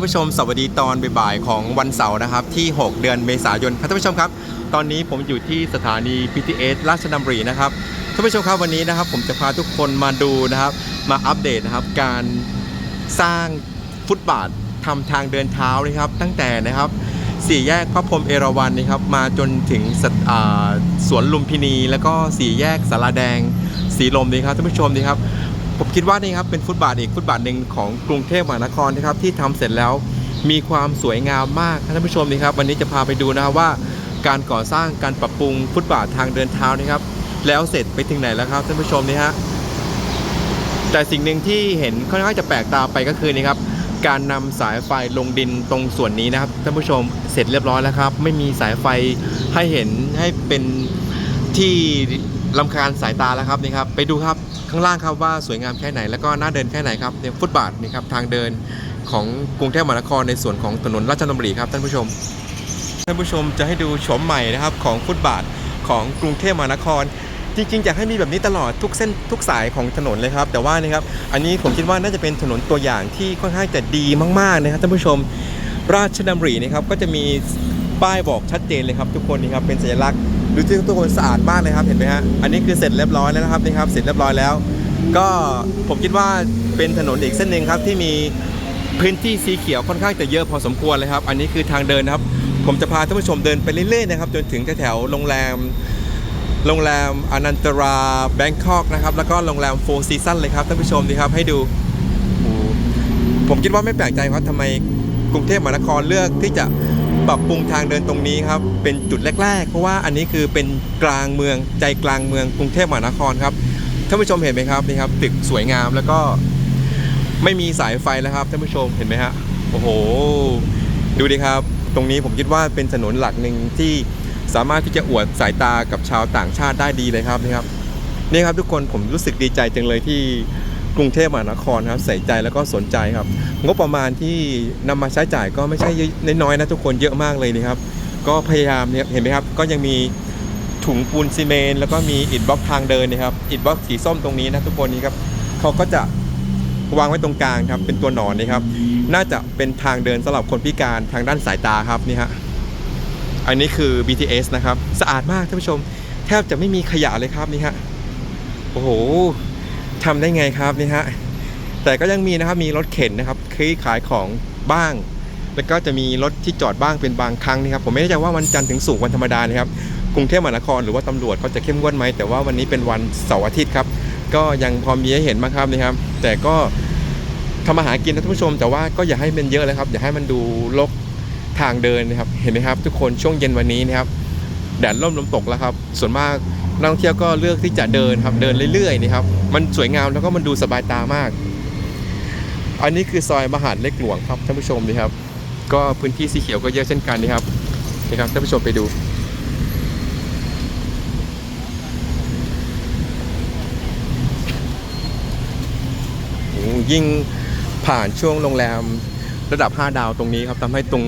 านผู้ชมสวัสดีตอนบ่ายๆของวันเสาร์นะครับที่ 6 เดือนเมษายนครับท่านผู้ชมครับ ตอนนี้ผมอยู่ที่สถานี BTS ราชดำรินะครับท่านผู้ชมครับวันนี้นะครับ ผมจะพาทุกคนมาดูนะครับ มาอัปเดตนะครับ การสร้างฟุตบาททำทางเดินเท้านะครับ ตั้งแต่นะครับสี่แยกพระพรมเอราวัณนะครับ มาจนถึงสสวนลุมพินี แล้วก็สี่แยกสาราแดงสีลมนี่ครับท่านผู้ชมนี่ครับ ผมคิดว่านี่ครับเป็นฟุตบาทอีกฟุตบาทหนึ่งของกรุงเทพมหานครนะครับที่ทำเสร็จแล้วมีความสวยงามมากท่านผู้ชมนี่ครับวันนี้จะพาไปดูนะครับว่า การก่อสร้างการปรับปรุงฟุตบาททางเดินเท้านะครับ แล้วเสร็จไปถึงไหนแล้วครับท่านผู้ชมนี่ฮะแต่สิ่งหนึ่งที่เห็นค่อนข้างจะแปลกตาไปก็คือนี่ครับการนำสายไฟลงดินตรงส่วนนี้นะครับท่านผู้ชมเสร็จเรียบร้อยแล้วครับ ไม่มีสายไฟให้เห็นให้เป็นที่ ลำคาญสายตาแล้วครับนี่ครับไปดูครับข้างล่างครับว่าสวยงามแค่ไหนแล้วก็น่าเดินแค่ไหนครับเนี่ยฟุตบาทนี่ครับทางเดินของกรุงเทพมหานครในส่วนของถนนราชดำริครับท่านผู้ชม ท่านผู้ชมจะให้ดูโฉมใหม่นะครับของฟุตบาทของกรุงเทพมหานคร จริงๆอยากให้มีแบบนี้ตลอดทุกเส้นทุกสายของถนนเลยครับ แต่ว่านี่ครับอันนี้ผมคิดว่าน่าจะเป็นถนนตัวอย่างที่ค่อนข้างจะดีมากๆนะครับท่านผู้ชมราชดำรินะครับก็จะมีป้ายบอกชัดเจนเลยครับทุกคนนี่ครับเป็นสัญลักษณ์ ดูที่ทุกคนสะอาดมากเลยครับเห็นไหมฮะอันนี้คือเสร็จเรียบร้อยแล้วนะครับนี่ครับเสร็จเรียบร้อยแล้ว ก็ผมคิดว่าเป็นถนนอีกเส้นหนึ่งครับที่มีพื้นที่สีเขียวค่อนข้างจะเยอะพอสมควรเลยครับ อันนี้คือทางเดินนะครับ ผมจะพาท่านผู้ชมเดินไปเรื่อยๆนะครับจนถึงแถวโรงแรมโรงแรมอนันตราแบงคอกนะครับแล้วก็โรงแรมโฟร์ซีซันเลยครับท่านผู้ชมดีครับให้ดู ผมคิดว่าไม่แปลกใจว่าทำไมกรุงเทพมหานครเลือกที่จะ ปรับปรุงทางเดินตรงนี้ครับเป็นจุดแรก ๆ เพราะว่าอันนี้คือเป็นกลางเมืองใจกลางเมืองกรุงเทพมหานครครับท่านผู้ชมเห็นไหมครับนี่ครับตึกสวยงามแล้วก็ไม่มีสายไฟแล้วครับท่านผู้ชมเห็นไหมฮะโอ้โห ดูดิครับ ตรงนี้ผมคิดว่าเป็นถนนหลักหนึ่งที่สามารถที่จะอวดสายตากับชาวต่างชาติได้ดีเลยครับนี่ครับนี่ครับทุกคนผมรู้สึกดีใจจังเลยที่ กรุงเทพมหานครครับใส่ใจแล้วก็สนใจครับ งบประมาณที่นำมาใช้จ่ายก็ไม่ใช่น้อยๆนะทุกคนเยอะมากเลยนี่ครับ ก็พยายามเนี่ยเห็นไหมครับ ก็ยังมีถุงปูนซีเมนต์แล้วก็มีอิฐบล็อกทางเดินนะครับอิฐบล็อกสีส้มตรงนี้นะทุกคนนี่ครับเขาก็จะวางไว้ตรงกลางครับเป็นตัวหนอนนะครับ น่าจะเป็นทางเดินสำหรับคนพิการทางด้านสายตาครับนี่ฮะอันนี้คือ BTS นะครับ สะอาดมากท่านผู้ชม แทบจะไม่มีขยะเลยครับนี่ฮะโอ้โห ทำได้ไงครับนี่ฮะแต่ก็ยังมีนะครับมีรถเข็นนะครับคือขายของบ้าง แล้วก็จะมีรถที่จอดบ้างเป็นบางครั้งนะครับผมไม่แน่ใจว่าวันจันทร์ถึงศุกร์วันธรรมดานะครับกรุงเทพมหานครหรือว่าตำรวจเขาจะเข้มงวดไหมแต่ว่าวันนี้เป็นวันเสาร์อาทิตย์ครับก็ยังพอมีให้เห็นมางครับนี่ครับ แต่ก็ทำอาหารกินนะท่านผู้ชม แต่ว่าก็อย่าให้มันเยอะเลยครับอย่าให้มันดูรกทางเดินนะครับเห็นไหมครับ ทุกคนช่วงเย็นวันนี้นะครับแดดร่มลมตกแล้วครับ ส่วนมาก นักท่องเที่ยวก็เลือกที่จะเดินครับเดินเรื่อยๆนี่ครับมันสวยงามแล้วก็มันดูสบายตามาก อันนี้คือซอยมหาดเล็กหลวงครับท่านผู้ชมนี่ครับ ก็พื้นที่สีเขียวก็เยอะเช่นกันนี่ครับนี่ครับท่านผู้ชมไปดูยิ่งผ่านช่วงโรงแรมระดับ 5 ดาวตรงนี้ครับทำให้ตรง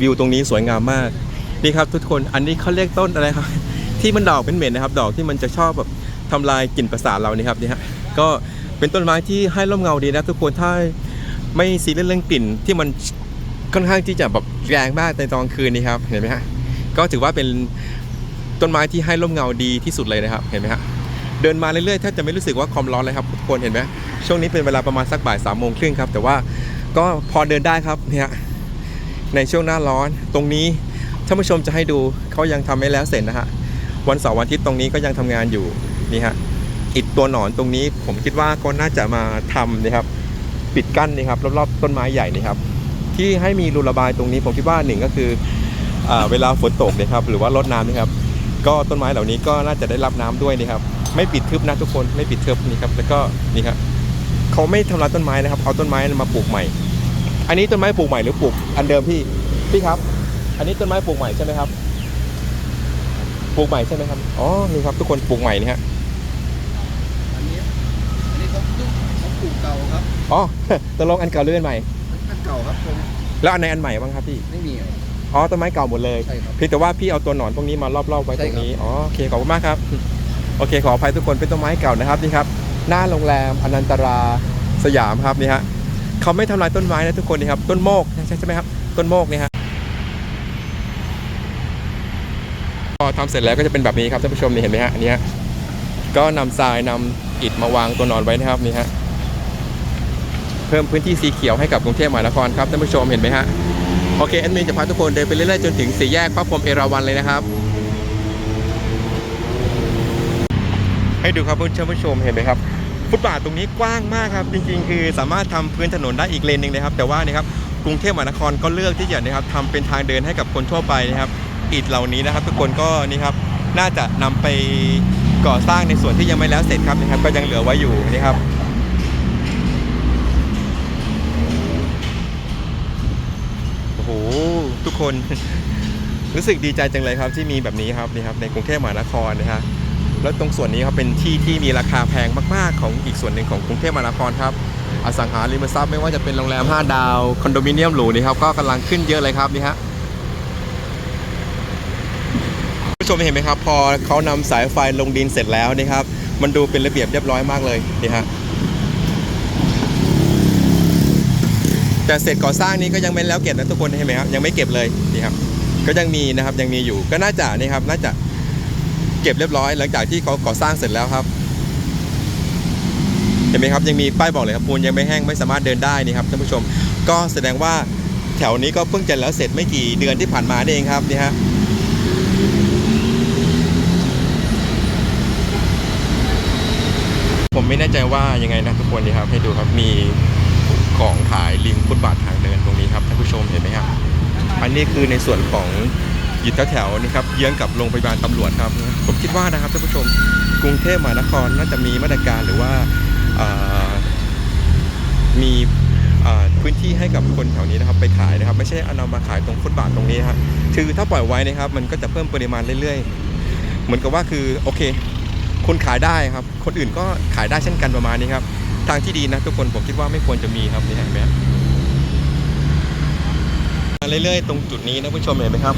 วิวตรงนี้สวยงามมาก นี่ครับทุกคนอันนี้เขาเรียกต้นอะไรครับ ที่มันดอกเป็นเหม็นนะครับ ดอกที่มันจะชอบแบบทำลายกลิ่นประสาทเรานี่ครับนี่ฮะก็เป็นต้นไม้ที่ให้ร่มเงาดีนะทุกคนถ้าไม่ซีเรียสเรื่องกลิ่นที่มันค่อนข้างที่จะแบบแรงมากในตอนคืนนี้ครับเห็นไหมฮะก็ถือว่าเป็นต้นไม้ที่ให้ร่มเงาดีที่สุดเลยนะครับเห็นไหมฮะเดินมาเรื่อยๆแทบจะไม่รู้สึกว่าความร้อนเลยครับทุกคนเห็นไหมช่วงนี้เป็นเวลาประมาณสักบ่ายสามโมงครึ่งครับ แต่ว่าก็พอเดินได้ครับเนี่ยในช่วงหน้าร้อนตรงนี้ท่านผู้ชมจะให้ดูเขายังทำไม่แล้วเสร็จนะฮะ วันเสาร์วันอาทิตย์ตรงนี้ก็ยังทำงานอยู่นี่ฮะอิฐตัวหนอนตรงนี้ผมคิดว่าก็น่าจะมาทำนะครับ ปิดกั้นนี่ครับรอบๆต้นไม้ใหญ่นี่ครับ ที่ให้มีรูระบายตรงนี้ผมคิดว่าหนึ่งก็คืออเวลาฝนตกนะครับ หรือว่ารดน้ำนะครับ ก็ต้นไม้เหล่านี้ก็น่าจะได้รับน้ำด้วยนี่ครับ ไม่ปิดทึบนะทุกคนไม่ปิดทึบนี่ครับแล้วก็นี่ครับเขาไม่ทำลายต้นไม้นะครับ เอาต้นไม้มาปลูกใหม่ อันนี้ต้นไม้ปลูกใหม่หรือปลูกอันเดิมพี่พี่ครับ อันนี้ต้นไม้ปลูกใหม่ใช่ไหมครับ ปลูกใหม่ใช่ไหมครับ อ๋อ นี่ครับทุกคนปลูกใหม่นี่ฮะ อันนี้ อันนี้เขาเขาปลูกเก่าครับ อ๋อตกลงอันเก่าหรืออันใหม่ อันเก่าครับผมแล้วอันไหนอันใหม่บ้างครับพี่ ไม่มีครับ อ๋อต้นไม้เก่าหมดเลย ใช่ครับ เพียงแต่ว่าพี่เอาตัวหนอนตรงนี้มารอบๆไว้ใช่ตครรับงนี้ อ๋อ โอเค ขอบคุณมากครับ โอเค ขออภัยทุกคนเป็นต้นไม้เก่านะครับนี่ครับ หน้าโรงแรมอนันตราสยามครับนี่ฮะเขาไม่ทำลายต้นไม้นะทุกคนนี่ครับ ต้นโมกใช่ใช่ไหมครับ ต้นโมกเนี่ยฮะ พอทำเสร็จแล้วก็จะเป็นแบบนี้ครับท่านผู้ชมนี่เห็นไหมฮะอันนี้ฮะก็นำทรายนำอิฐมาวางตัวนอนไว้นะครับนี่ฮะเพิ่มพื้นที่สีเขียวให้กับกรุงเทพมหานครครับท่านผู้ชมเห็นไหมฮะโอเคแอดมินจะพาทุกคนเดินไปเรื่อยๆจนถึงสี่แยกพระพรหมเอราวัณเลยนะครับให้ดูครับเพื่อนผู้ชมเห็นไหมครับฟุตบาทตรงนี้กว้างมากครับจริงๆ คือสามารถทำพื้นถนนได้อีกเลนหนึ่งนะครับ แต่ว่านี่ครับกรุงเทพมหานครก็เลือกที่จะนะครับทำเป็นทางเดินให้กับคนทั่วไปนะครับ อิฐเหล่านี้นะครับ ทุกคนก็นี่ครับน่าจะนำไปก่อสร้างในส่วนที่ยังไม่แล้วเสร็จครับนะครับ ก็ยังเหลือไว้อยู่นี่ครับโอ้โหทุกคน รู้สึกดีใจจังเลยครับที่มีแบบนี้ครับนี่ครับในกรุงเทพมหานครนะฮะแล้วตรงส่วนนี้ครับเป็นที่ที่มีราคาแพงมาก ๆ ของอีกส่วนหนึ่งของกรุงเทพมหานครครับอสังหาริมทรัพย์ไม่ว่าจะเป็นโรงแรม 5 ดาว คอนโดมิเนียมหรูนี่ครับก็กำลังขึ้นเยอะเลยครับนี่ฮะ ผู้ชมเห็นไหมครับ พอเขานำสายไฟลงดินเสร็จแล้วนี่ครับ มันดูเป็นระเบียบเรียบร้อยมากเลยนี่ฮะแต่เสร็จก่อสร้างนี้ก็ยังไม่แล้วเก็บนะทุกคนเห็นไหมครับยังไม่เก็บเลยนี่ครับ ก็ยังมีนะครับยังมีอยู่ก็น่าจะนี่ครับ น่าจะเก็บเรียบร้อยหลังจากที่เขาก่อสร้างเสร็จแล้วครับเห็นไหมครับยังมีป้ายบอกเลยครับปูนยังไม่แห้งไม่สามารถเดินได้นี่ครับท่านผู้ชม ก็แสดงว่าแถวนี้ก็เพิ่งจะแล้วเสร็จไม่กี่เดือนที่ผ่านมานี่เองครับนี่ฮะ ผมไม่แน่ใจว่ายังไงนะทุกคนนี่ครับให้ดูครับมีของขายริมฟุตบาททางเดินตรงนี้ครับท่านผู้ชมเห็นไหมครับอันนี้คือในส่วนของอยู่แถวๆนี่ครับเยื้องกับโรงพยาบาลตำรวจครับ ผมคิดว่านะครับท่านผู้ชมกรุงเทพมหานครน่าจะมีมาตรการหรือว่ามีพื้นที่ให้กับคนแถวนี้นะครับไปขายนะครับ ไม่ใช่เอานำมาขายตรงฟุตบาทตรงนี้ครับคือถ้าปล่อยไว้นะครับ มันก็จะเพิ่มปริมาณเรื่อยๆ เหมือนกับว่าคือโอเค คนขายได้ครับ คนอื่นก็ขายได้เช่นกันประมาณนี้ครับ ทางที่ดีนะทุกคนผมคิดว่าไม่ควรจะมีครับนี่เห็นไหมมาเรื่อยๆตรงจุดนี้นะผู้ชมเห็นไหมครับ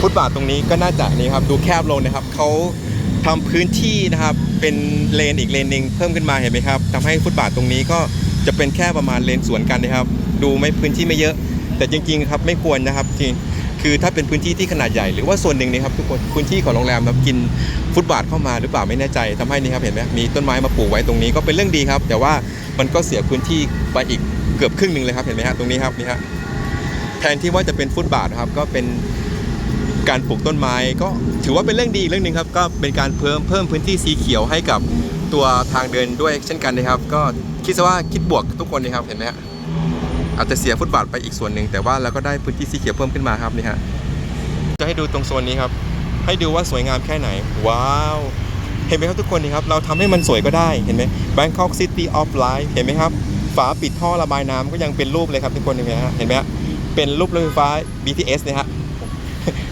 ฟุตบาทตรงนี้ก็น่าจะนี่ครับดูแคบลงนะครับเขาทำพื้นที่นะครับเป็นเลนอีกเลนหนึ่งเพิ่มขึ้นมาเห็นไหมครับทำให้ฟุตบาทตรงนี้ก็จะเป็นแค่ประมาณเลนสวนกันนะครับ ดูไม่พื้นที่ไม่เยอะ แต่จริง ๆ ครับไม่ควรนะครับจริง คือถ้าเป็นพื้นที่ที่ขนาดใหญ่หรือว่าส่วนหนึ่งนี่ครับทุกคนพื้นที่ของโรงแรมครับกินฟุตบาทเข้ามาหรือเปล่าไม่แน่ใจทำให้นี่ครับเห็นไหมมีต้นไม้มาปลูกไว้ตรงนี้ก็เป็นเรื่องดีครับ แต่ว่ามันก็เสียพื้นที่ไปอีกเกือบครึ่งหนึ่งเลยครับเห็นไหมฮะตรงนี้ครับนี่ฮะแทนที่ว่าจะเป็นฟุตบาทครับก็เป็นการปลูกต้นไม้ก็ถือว่าเป็นเรื่องดีอีกเรื่องหนึ่งครับก็เป็นการเพิ่มเพิ่มพื้นที่สีเขียวให้กับตัวทางเดินด้วยเช่นกันนะครับ ก็คิดซะว่าคิดบวกทุกคนนะครับเห็นไหมฮะ อาจจะเสียฟุตบาทไปอีกส่วนหนึ่งแต่ว่าเราก็ได้พื้นที่สีเขียวเพิ่มขึ้นมาครับนี่ฮะจะให้ดูตรงโซนนี้ครับ ให้ดูว่าสวยงามแค่ไหน ว้าวเห็นไหมครับทุกคนนี่ครับ เราทำให้มันสวยก็ได้เห็นไหม Bangkok City of Life เห็นไหมครับ ฝาปิดท่อระบายน้ำก็ยังเป็นรูปเลยครับทุกคนเห็นไหมฮะเห็นไหมฮะเป็นรูปรถไฟฟ้า BTS นะฮะ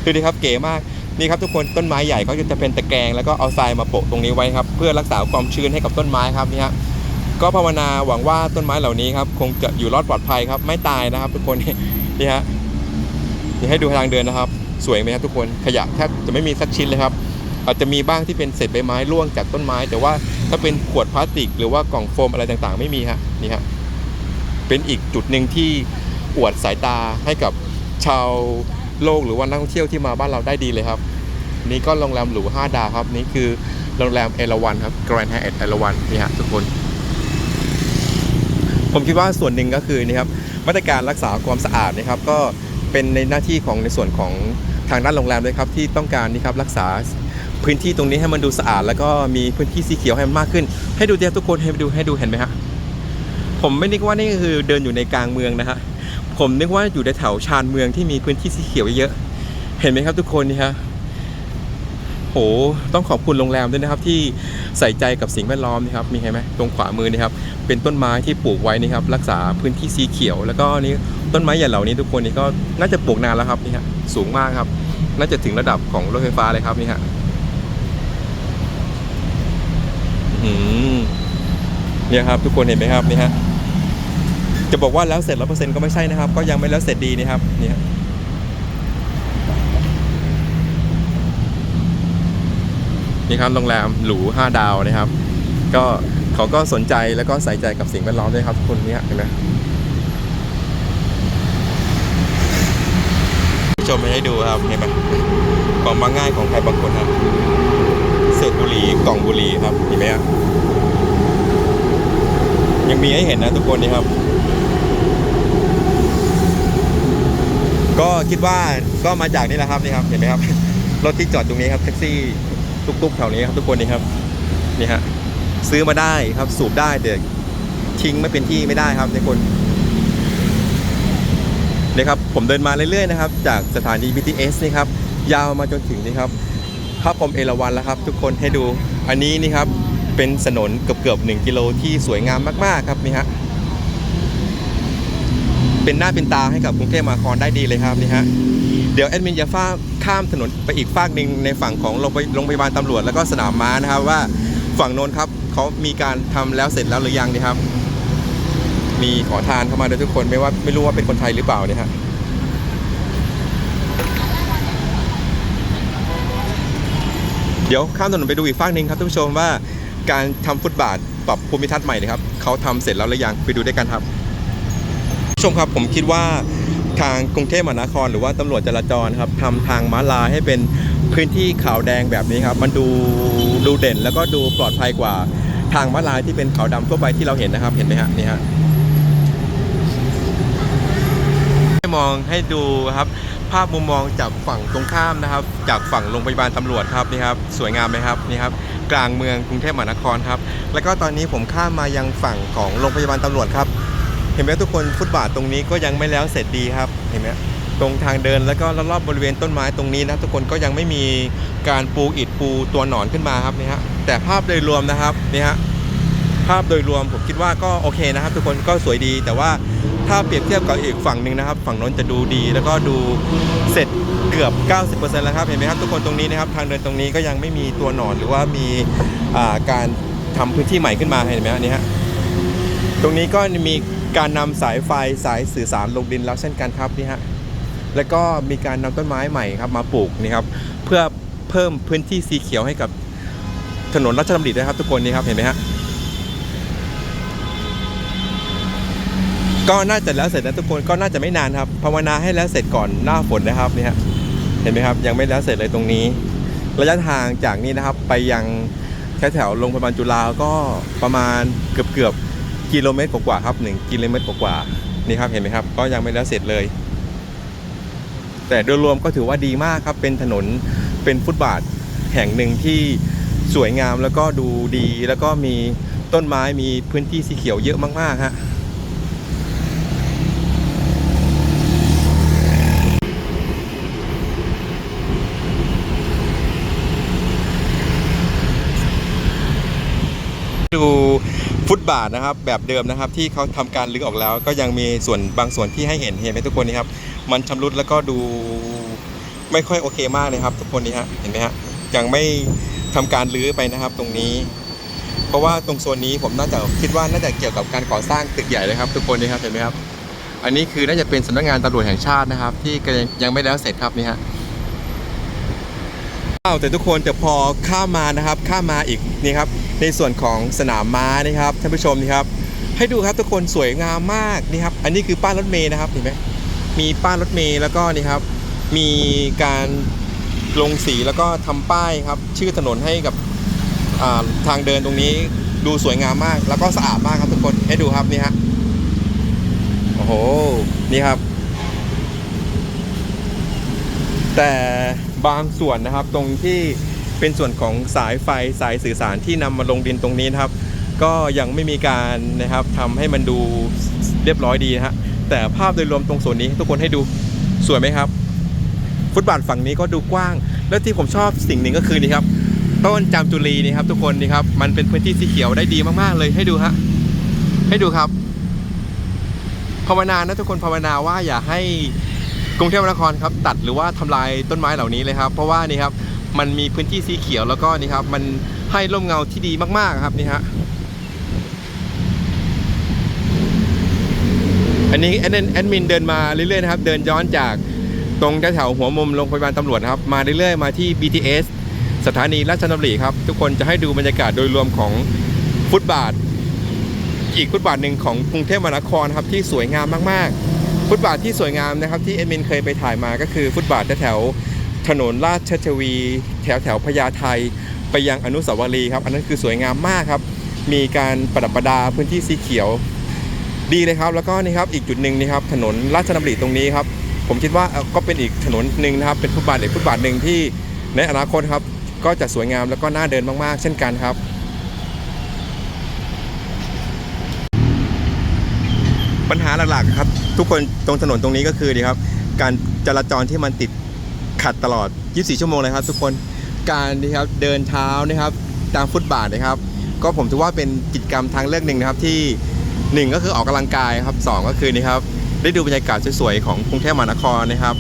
ดูดิครับเก๋มากนี่ครับทุกคนต้นไม้ใหญ่เขาจะเป็นตะแกรงแล้วก็เอาทรายมาโปะตรงนี้ไว้ครับ เพื่อรักษาความชื้นให้กับต้นไม้ครับนี่ฮะ ก็ภาวนาหวังว่าต้นไม้เหล่านี้ครับคงจะอยู่รอดปลอดภัยครับ ไม่ตายนะครับ ทุกคนนี่ฮะนี่ให้ดูทางเดินนะครับ สวยไหมครับทุกคนขยะแทบจะไม่มีสักชิ้นเลยครับ อาจจะมีบ้างที่เป็นเศษใบไม้ร่วงจากต้นไม้ แต่ว่าถ้าเป็นขวดพลาสติก หรือว่ากล่องโฟมอะไรต่างๆ ไม่มีฮะนี่ฮะเป็นอีกจุดหนึ่งที่อวดสายตาให้กับชาวโลกหรือว่านักท่องเที่ยวที่มาบ้านเราได้ดีเลยครับ นี่ก็โรงแรมหรู5ดาวครับ นี่คือโรงแรมเอราวันครับ Grand Hyatt เอราวันนี่ฮะทุกคน ผมคิดว่าส่วนหนึ่งก็คือนี่ครับมาตรการรักษาความสะอาดนะครับ ก็เป็นในหน้าที่ของในส่วนของทางด้านโรงแรมด้วยครับที่ต้องการนี่ครับรักษาพื้นที่ตรงนี้ให้มันดูสะอาด แล้วก็มีพื้นที่สีเขียวให้มันมากขึ้น ให้ดูเดียวทุกคนให้ดูให้ดูเห็นไหมฮะผมไม่นึกว่านี่คือเดินอยู่ในกลางเมืองนะฮะผมนึกว่าอยู่ในแถวชานเมืองที่มีพื้นที่สีเขียวเยอะ เห็นไหมครับทุกคนนี่ฮะโหต้องขอบคุณโรงแรมด้วยนะครับที่ ใส่ใจกับสิ่งแวดล้อมนะครับมีเห็นไหมตรงขวามือนี่ครับเป็นต้นไม้ที่ปลูกไว้นี่ครับรักษาพื้นที่สีเขียว แล้วก็นี่ต้นไม้ใหญ่เหล่านี้ทุกคนนี่ก็น่าจะปลูกนานแล้วครับนี่ฮะสูงมากครับ น่าจะถึงระดับของรถไฟฟ้าเลยครับนี่ฮะเนี่ยครับทุกคนเห็นไหมครับนี่ฮะจะบอกว่าแล้วเสร็จร้อเปอร์เซ็นต์ก็ไม่ใช่นะครับ ก็ยังไม่แล้วเสร็จดีนะครับนี่ค นี่ครับโรงแรมหรู5ดาวนะครับ ก็เขาก็สนใจแล้วก็ใส่ใจกับสิ่งแวดล้อมด้วยครับทุกคนเนี้เห็นไหมชมไปให้ดูครับเห็นไหมกล่องบาง่ายของใครบางคนครับเศษบุหรี่กล่องบุหรี่ครับเห็นไหมยังมีให้เห็นนะทุกคนนี่ครับ ก็คิดว่าก็มาจากนี่แหละครับนี่ครับเห็นไหมครับรถที่จอดตรงนี้ครับแท็กซี่ ตุกๆแถวนี้ครับทุกคนนี่ครับนี่ฮะซื้อมาได้ครับสูบได้แต่ทิ้งไม่เป็นที่ไม่ได้ครับทุกคนนี่ครับผมเดินมาเรื่อยๆนะครับจากสถานี BTS นี่ครับยาวมาจนถึงนี่ครับพระพรหมเอราวัณแล้วครับ ทุกคนให้ดูอันนี้นี่ครับเป็นถนนเกือบๆ1กิโลที่สวยงามมากๆครับนี่ฮะเป็นหน้าเป็นตาให้กับกรุงเทพมหานครได้ดีเลยครับนี่ฮะ เดี๋ยวแอดมินจะฟ้าข้ามถนนไปอีกฝากหนึ่งในฝั่งของโรงพยโรงพยาบาลตำรวจแล้วก็สนามม้านะครับว่าฝั่งโน้นครับเขามีการทำแล้วเสร็จแล้วหรือยังนี่ครับ มีขอทานเข้ามาด้วยทุกคนไม่ว่าไม่รู้ว่าเป็นคนไทยหรือเปล่าเนี่ยฮะเดี๋ยวข้ามถนนไปดูอีกฝากหนึ่งครับท่านผู้ชมว่าการทำฟุตบาทปรับภูมิทัศน์ใหม่นะครับเขาทำเสร็จแล้วหรือยังไปดูด้วยกันครับผู้ชมครับผมคิดว่า ทางกรุงเทพมหานคร หรือว่าตำรวจจราจรครับทำทางม้าลายให้เป็นพื้นที่ขาวแดงแบบนี้ครับมันดูดูเด่นแล้วก็ดูปลอดภัยกว่าทางม้าลายที่เป็นขาวดำทั่วไปที่เราเห็นนะครับเห็นไหมฮะนี่ฮะให้มองให้ดูครับภาพมุมมองจากฝั่งตรงข้ามนะครับ จากฝั่งโรงพยาบาลตำรวจครับนี่ครับสวยงามไหมครับนี่ครับกลางเมืองกรุงเทพมหานครครับแล้วก็ตอนนี้ผมข้ามมายังฝั่งของโรงพยาบาลตำรวจครับ เห็นไหมทุกคนฟุตบาทตรงนี้ก็ยังไม่แล้วเสร็จดีครับเห็นไหมตรงทางเดินแล้วก็รอบๆบริเวณต้นไม้ตรงนี้นะทุกคนก็ยังไม่มีการปูอิฐปูตัวหนอนขึ้นมาครับนี่ฮะแต่ภาพโดยรวมนะครับนี่ฮะภาพโดยรวมผมคิดว่าก็โอเคนะครับ ทุกคนก็สวยดี แต่ว่าถ้าเปรียบเทียบกับอีกฝั่งหนึ่งนะครับ ฝั่งโน้นจะดูดี แล้วก็ดูเสร็จเกือบ 90%แล้วครับเห็นไหมครับทุกคนตรงนี้นะครับทางเดินตรงนี้ก็ยังไม่มีตัวหนอนหรือว่ามีาการทำพื้นที่ใหม่ขึ้นมาเห็นไหมฮะนี่ฮะตรงนี้ก็มี การนำสายไฟสายสื่อสารลงดินแล้วเช่นกันครับนี่ฮะแล้วก็มีการนำต้นไม้ใหม่ครับมาปลูกนี่ครับเพื่อเพิ่มพื้นที่สีเขียวให้กับถนนราชดำรินะครับ ทุกคนนี่ครับเห็นไหมฮะก็น่าจะแล้วเสร็จนะทุกคนก็น่าจะไม่นานครับภาวนาให้แล้วเสร็จก่อนหน้าฝนนะครับนี่ฮะเห็นไหมครับยังไม่แล้วเสร็จเลยตรงนี้ ระยะทางจากนี้นะครับไปยังแถวแถวโรงพยาบาลจุฬาก็ประมาณเกือบเกือบ กิโลเมตรกว่าครับหนึ่งกิโลเมตรกว่านี่ครับเห็นไหมครับ ก็ยังไม่แล้วเสร็จเลย แต่โดยรวมก็ถือว่าดีมากครับ เป็นถนนเป็นฟุตบาทแห่งหนึ่งที่สวยงามแล้วก็ดูดี แล้วก็มีต้นไม้มีพื้นที่สีเขียวเยอะมากๆฮะ ดู ฟุตบาทนะครับแบบเดิมนะครับที่เขาทำการลึกออกแล้ว ก็ยังมีส่วนบางส่วนที่ให้เห็นเห็นไหมทุกคนนี่ครับมันชำรุดแล้วก็ดูไม่ค่อยโอเคมากเลยครับ ทุกคนนี่ฮะเห็นไหมฮะยังไม่ทำการรื้อไปนะครับตรงนี้ เพราะว่าตรงโซนนี้ผมน่าจะคิดว่าน่าจะเกี่ยวกับการก่อสร้างตึกใหญ่เลยครับ ทุกคนนี่ครับเห็นไหมครับ อันนี้คือน่าจะเป็นสำนักงานตำรวจแห่งชาตินะครับ ที่ยังไม่แล้วเสร็จครับนี่ฮะ แต่ทุกคนแต่พอข้ามมานะครับข้ามมาอีกนี่ครับในส่วนของสนามม้านี่ครับท่านผู้ชมนี่ครับให้ดูครับทุกคนสวยงามมากนี่ครับอันนี้คือป้ายรถเมย์นะครับเห็นไหมมีป้ายรถเมย์แล้วก็นี่ครับมีการลงสีแล้วก็ทำป้ายครับชื่อถนนให้กับาทางเดินตรงนี้ดูสวยงามมาก แล้วก็สะอาดมากครับทุกคนให้ดูครับนี่ฮะโอ้โหนี่ครับ แต่ บางส่วนนะครับ ตรงที่เป็นส่วนของสายไฟสายสื่อสารที่นำมาลงดินตรงนี้นะครับ ก็ยังไม่มีการนะครับทำให้มันดูเรียบร้อยดีนะฮะแต่ภาพโดยรวมตรงส่วนนี้ทุกคนให้ดูสวยไหมครับ ฟุตบาทฝั่งนี้ก็ดูกว้าง แล้วที่ผมชอบสิ่งหนึ่งก็คือนี่ครับต้นจามจุลีนี่ครับ ทุกคนนี่ครับมันเป็นพื้นที่สีเขียวได้ดีมากๆเลยให้ดูฮะให้ดูครับภาวนานะทุกคนภาวนาว่าอย่าให้ กรุงเทพมหานครครับตัดหรือว่าทำลายต้นไม้เหล่านี้เลยครับ เพราะว่านี่ครับมันมีพื้นที่สีเขียวแล้วก็นี่ครับมันให้ร่มเงาที่ดีมากๆครับนี่ฮะอันนี้แอดมินแอดมินเดินมาเรื่อยๆนะครับเดินย้อนจากตรงแถวหัวมุมโรงพยาบาลตำรวจนะครับมาเรื่อยๆมาที่ BTS สถานีราชดำริครับ ทุกคนจะให้ดูบรรยากาศโดยรวมของฟุตบาท อีกฟุตบาทหนึ่งของกรุงเทพมหานครครับที่สวยงามมากๆ ฟุตบาทที่สวยงามนะครับที่เอมินเคยไปถ่ายมาก็คือฟุตบาทแถวถนนราชเทวี แถวแถวพญาไทไปยังอนุสาวรีย์ครับ อันนั้นคือสวยงามมากครับ มีการประดับประดาพื้นที่สีเขียว ดีเลยครับ แล้วก็นี่ครับอีกจุดหนึ่งนี่ครับถนนราชดำริตรงนี้ครับ ผมคิดว่าก็เป็นอีกถนนหนึ่งนะครับ เป็นฟุตบาทอีกฟุตบาทหนึ่งที่ในอนาคตครับก็จะสวยงามแล้วก็น่าเดินมากๆ เช่นกันครับ ปัญหาหลักๆครับ ทุกคนตรงถนนตรงนี้ก็คือดีครับ การจราจรที่มันติดขัดตลอด 24 ชั่วโมงเลยครับ ทุกคนการนี่ครับเดินเท้านะครับ ตามฟุตบาทนะครับ ก็ผมถือว่าเป็นกิจกรรมทางเลือกหนึ่งนะครับที่หนึ่งก็คือออกกำลังกายครับสองก็คือนี่ครับได้ดูบรรยากาศสวยๆของกรุงเทพมหานครนะครับ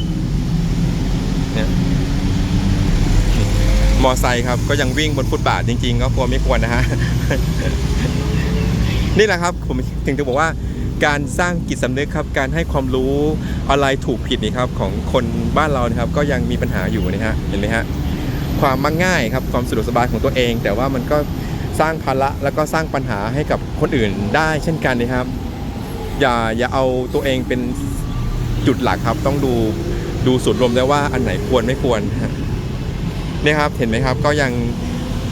มอไซค์ครับก็ยังวิ่งบนฟุตบาทจริงๆ ก็ควรไม่ควรนะฮะนี่แหละครับผมถึงจะบอกว่า การสร้างจิตสำนึกครับการให้ความรู้อะไรถูกผิดนี่ครับของคนบ้านเรานะครับก็ยังมีปัญหาอยู่นะฮะเห็นไหมฮะความมักง่ายครับความสะดวกสบายของตัวเอง แต่ว่ามันก็สร้างภาระแล้วก็สร้างปัญหาให้กับคนอื่นได้เช่นกันนะครับ อย่าอย่าเอาตัวเองเป็นจุดหลักครับต้องดูดูส่วนรวมได้ว่าอันไหนควรไม่ควรเนี่ยครับเห็นไหมครับก็ยัง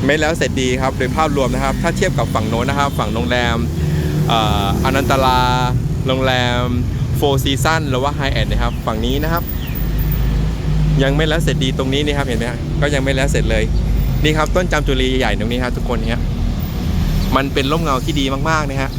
ไม่แล้วเสร็จดีครับโดยภาพรวมนะครับ ถ้าเทียบกับฝั่งโน้นนะครับ ฝั่งโรงแรม อนันตลา โรงแรมโฟร์ซีซันหรือว่าไฮแอนนะครับ ฝั่งนี้นะครับ ยังไม่แล้วเสร็จดีตรงนี้นี่ครับเห็นไหมก็ยังไม่แล้วเสร็จเลย นี่ครับต้นจามจุรีใหญ่ๆตรงนี้ครับทุกคนเนี่ยมันเป็นร่มเงาที่ดีมากๆนะฮะ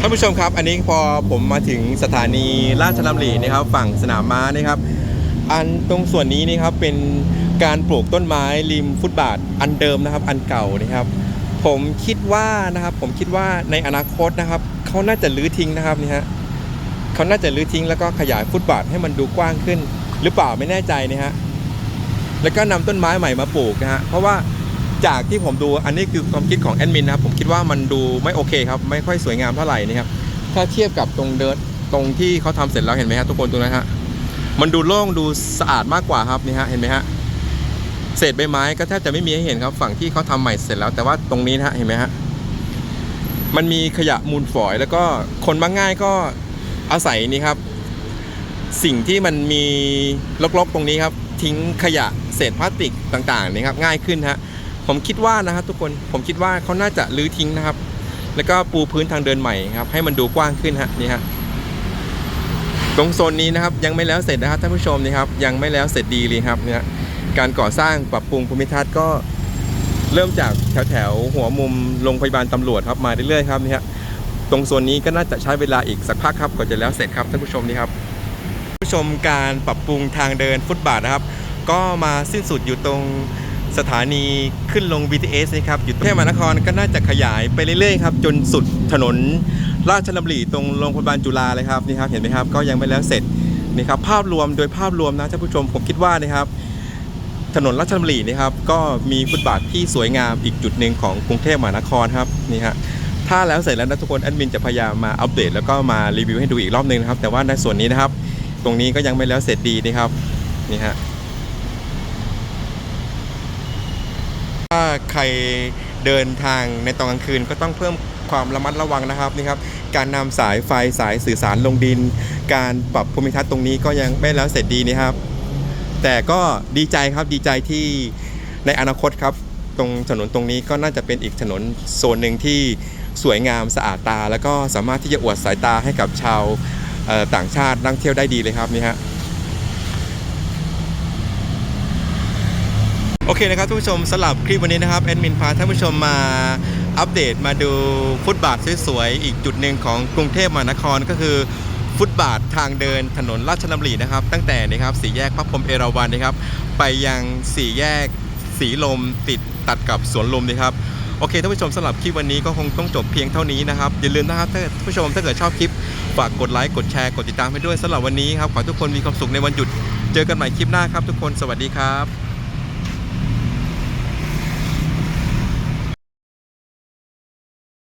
ท่านผู้ชมครับอันนี้พอผมมาถึงสถานีราชดำรินะครับ ฝั่งสนามม้านะครับ อันตรงส่วนนี้นี่ครับเป็น การปลูกต้นไม้ริมฟุตบาทอันเดิมนะครับ อันเก่านะครับ ผมคิดว่านะครับ ผมคิดว่าในอนาคตนะครับเขาน่าจะรื้อทิ้งนะครับนี่ฮะเขาน่าจะรื้อทิ้งแล้วก็ขยายฟุตบาทให้มันดูกว้างขึ้น หรือเปล่าไม่แน่ใจนะฮะแล้วก็นำต้นไม้ใหม่มาปลูกนะฮะเพราะว่าจากที่ผมดูอันนี้คือความคิดของแอดมินนะครับผมคิดว่ามันดูไม่โอเคครับไม่ค่อยสวยงามเท่าไหร่นะครับถ้าเทียบกับตรงเดินตรงที่เขาทำเสร็จแล้วเห็นไหมฮะทุกคนตรงนั้นฮะมันดูโล่งดูสะอาดมากกว่าครับนี่ฮะเห็นไหมฮะ เศษใบไม้ก็แทบจะไม่มีให้เห็นครับ ฝั่งที่เขาทำใหม่เสร็จแล้ว แต่ว่าตรงนี้นะฮะเห็นไหมฮะมันมีขยะมูลฝอย แล้วก็คนบางง่ายก็อาศัยนี่ครับ สิ่งที่มันมีลกๆตรงนี้ครับ ทิ้งขยะเศษพลาสติกต่างๆนี่ครับง่ายขึ้นฮะผมคิดว่านะครับทุกคนผมคิดว่าเขาน่าจะรื้อทิ้งนะครับ แล้วก็ปูพื้นทางเดินใหม่ครับ ให้มันดูกว้างขึ้นฮะนี่ฮะตรงโซนนี้นะครับยังไม่แล้วเสร็จนะครับท่านผู้ชมนี่ครับยังไม่แล้วเสร็จดีเลยครับเนี่ย การก่อสร้างปรับปรุงภูมิทัศน์ก็เริ่มจากแถวแถวๆหัวมุมโรงพยาบาลตำรวจครับมาเรื่อยๆครับนี่ฮะตรงโซนนี้ก็น่าจะใช้เวลาอีกสักพักครับกว่าจะแล้วเสร็จครับท่านผู้ชมนี่ครับผู้ชมการปรับปรุงทางเดินฟุตบาทนะครับ ก็มาสิ้นสุดอยู่ตรงสถานีขึ้นลง BTS นะครับอยู่เทพมหานครก็น่าจะขยายไปเรื่อยๆครับจนสุดถนนราชดำริตรงโรงพยาบาลจุฬาเลยครับนี่ครับเห็นไหมครับก็ยังไม่แล้วเสร็จนี่ครับภาพรวมโดยภาพรวมนะท่านผู้ชมผมคิดว่านะครับ ถนนราชดำรินะครับก็มีฟุตบาทที่สวยงามอีกจุดหนึ่งของกรุงเทพมหานครครับนี่ฮะถ้าแล้วเสร็จแล้วนะทุกคนแอดมินจะพยายามมาอัปเดตแล้วก็มารีวิวให้ดูอีกรอบหนึงนะครับแต่ว่าในส่วนนี้นะครับ ตรงนี้ก็ยังไม่แล้วเสร็จดีนะครับนี่ฮะถ้าใครเดินทางในตอนกลางคืนก็ต้องเพิ่มความระมัดระวังนะครับนี่ครับการนำสายไฟสายสื่อสารลงดิน การปรับภูมิทัศน์ตรงนี้ก็ยังไม่แล้วเสร็จดีนะครับ แต่ก็ดีใจครับดีใจที่ในอนาคตครับ ตรงถนนตรงนี้ก็น่าจะเป็นอีกถนนโซนหนึ่งที่สวยงามสะอาดตา แล้วก็สามารถที่จะอวดสายตาให้กับชาวต่างชาตินั่งเที่ยวได้ดีเลยครับนี่ฮะโอเคนะครับทุกผู้ชมสำหรับคลิปวันนี้นะครับแอดมินพาท่านผู้ชมมาอัปเดตมาดูฟุตบาทสวยๆอีกจุดหนึ่งของกรุงเทพมหานครก็คือ ฟุตบาททางเดินถนนราชดำรินะครับ ตั้งแต่นะครับสี่แยกพระพรหมเอราวัณนะครับ ไปยังสี่แยกสีลมติดตัดกับสวนลมนะครับโอเคท่านผู้ชมสำหรับคลิปวันนี้ก็คงต้องจบเพียงเท่านี้นะครับอย่าลืมนะครับถ้าท่านผู้ชมถ้าเกิดชอบคลิปฝากกดไลค์กดแชร์กดติดตามให้ด้วยสำหรับวันนี้ครับขอทุกคนมีความสุขในวันหยุด เจอกันใหม่คลิปหน้าครับทุกคนสวัสดีครับ